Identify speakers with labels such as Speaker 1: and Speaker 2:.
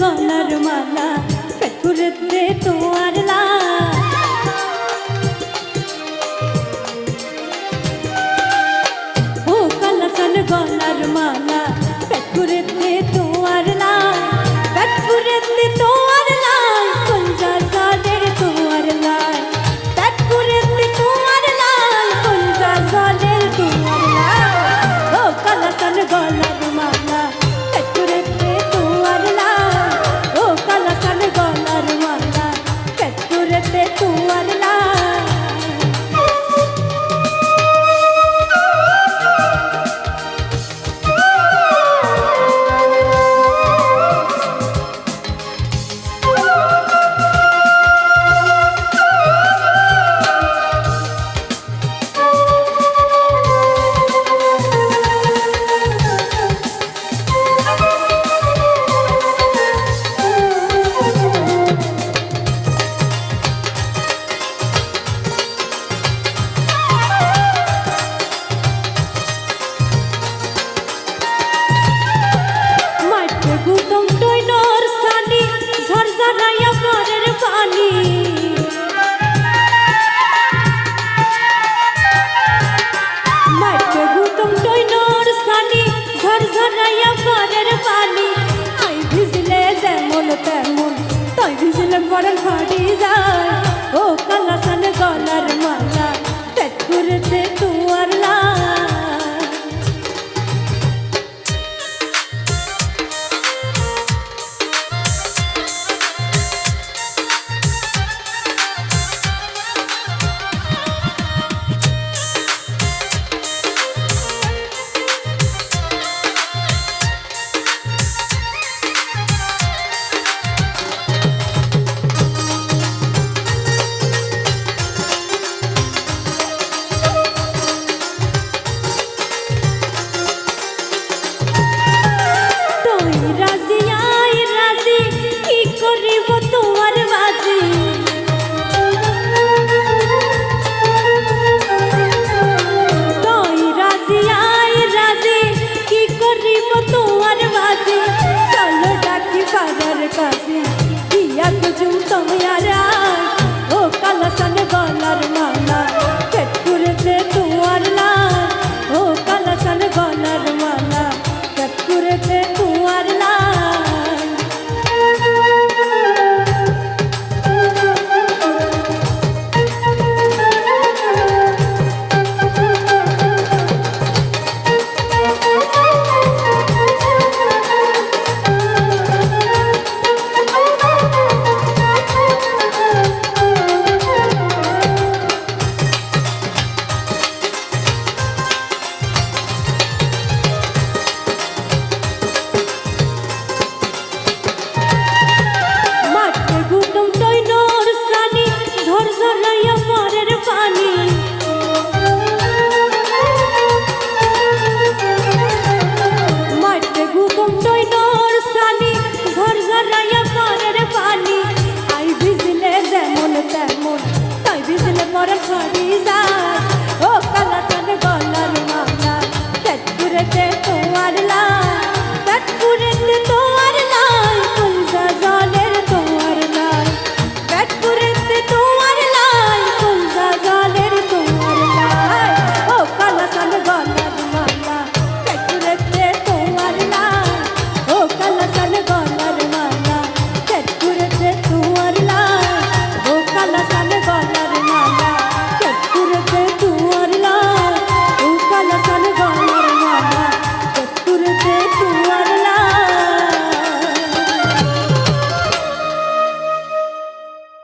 Speaker 1: গলার মালা ঠাকুরতে তোমার parties out. কাছে কি এত জুতমে